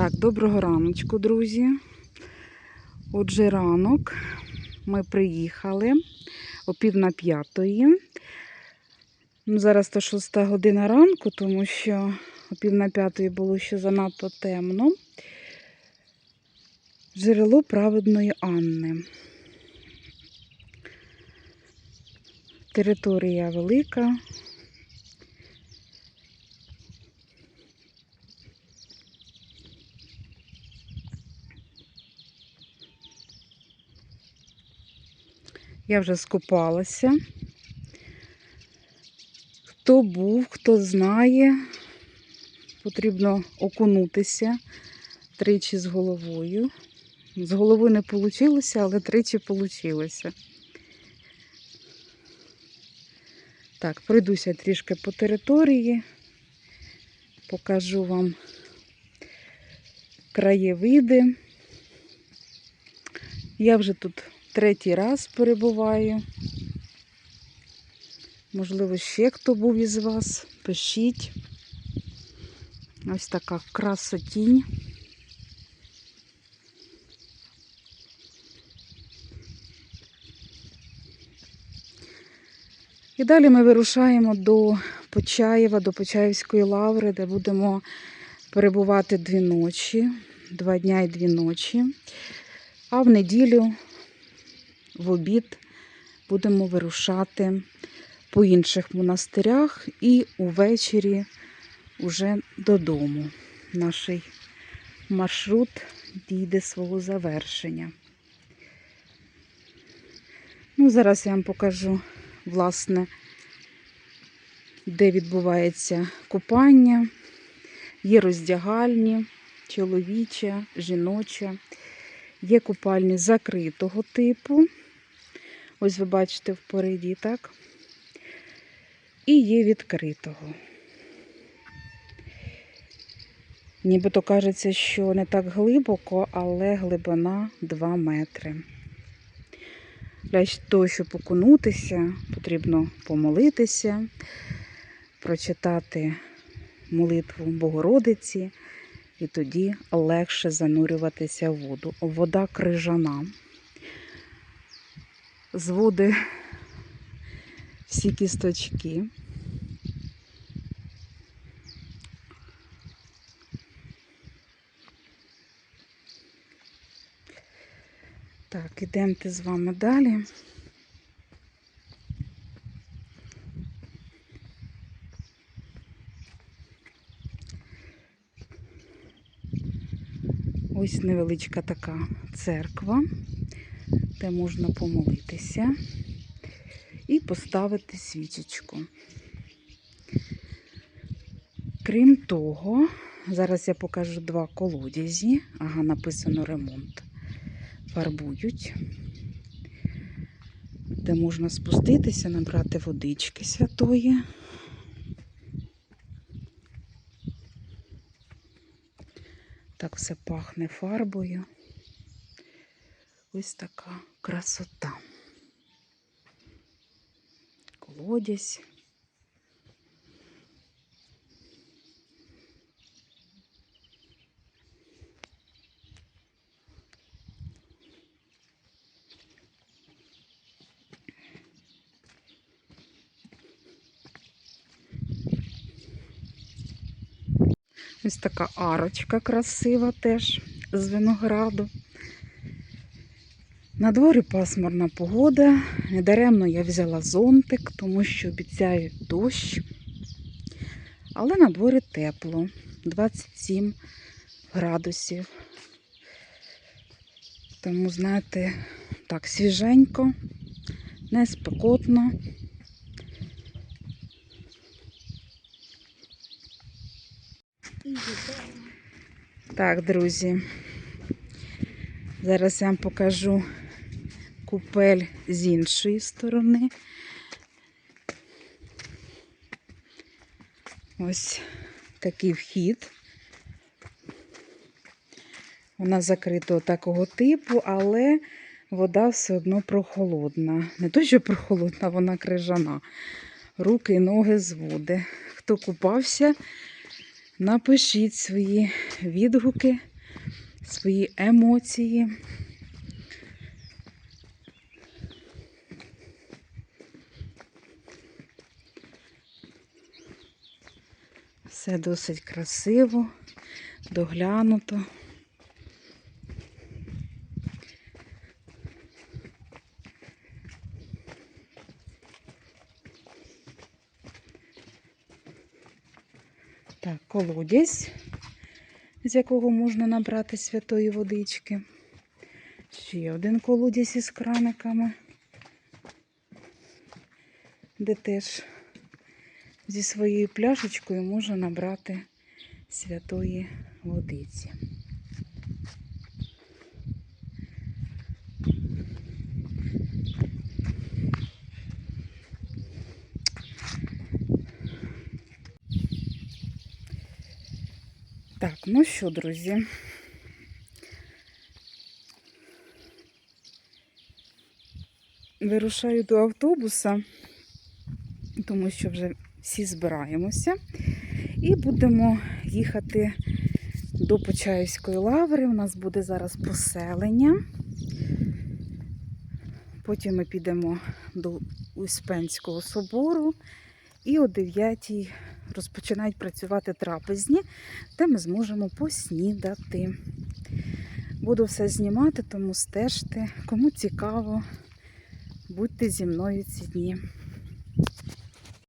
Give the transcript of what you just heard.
Так, доброго раночку, друзі. Отже, ранок ми приїхали о пів на п'ятої. Ну, зараз то шоста година ранку, тому що о пів на п'ятої було ще занадто темно. Джерело праведної Анни. Територія велика. Я вже скупалася. Хто був, хто знає, потрібно окунутися тричі з головою. З голови не вийшло, але тричі вийшло. Так, пройдуся трішки по території, покажу вам краєвиди. Я вже тут третій раз перебуваю. Можливо, ще хто був із вас, пишіть. Ось така красотінь. І далі ми вирушаємо до Почаєва, до Почаївської лаври, де будемо перебувати дві ночі, два дня і дві ночі. А в неділю, в обід, будемо вирушати по інших монастирях і увечері уже додому. Наш маршрут дійде свого завершення. Ну, зараз я вам покажу, власне, де відбувається купання. Є роздягальні, чоловіча, жіноча, є купальні закритого типу. Ось ви бачите впереді, так? І є відкритого. Нібито кажеться, що не так глибоко, але глибина 2 метри. Для того, щоб окунутися, потрібно помолитися, прочитати молитву Богородиці, і тоді легше занурюватися в воду. Вода крижана. Зводи всі кісточки. Так, ідемте з вами далі. Ось невеличка така церква, де можна помолитися і поставити свічечку. Крім того, зараз я покажу два колодязі. Ага, написано ремонт. Фарбують, де можна спуститися, набрати водички святої. Так все пахне фарбою. Ось така красота. Колодязь. Ось така арочка красива теж з винограду. На дворі пасмурна погода. Недаремно я взяла зонтик, тому що обіцяю дощ. Але на дворі тепло, 27 градусів. Тому, знаєте, так, свіженько, не спекотно. Так, друзі, зараз я вам покажу купель з іншої сторони. Ось такий вхід. Вона закрита такого типу, але вода все одно прохолодна. Не то, що прохолодна, вона крижана. Руки і ноги зводи. Хто купався, напишіть свої відгуки свої емоції. Все досить красиво, доглянуто. Так, колодязь, з якого можна набрати святої водички. Ще один колодязь із краниками, де теж зі своєю пляшечкою можна набрати святої водиці. Так, ну що, друзі. Вирушаю до автобуса, тому що вже всі збираємося. І будемо їхати до Почаївської лаври. У нас буде зараз поселення. Потім ми підемо до Успенського собору. І о 9 розпочинають працювати трапезні, де ми зможемо поснідати. Буду все знімати, тому стежте. Кому цікаво, будьте зі мною ці дні.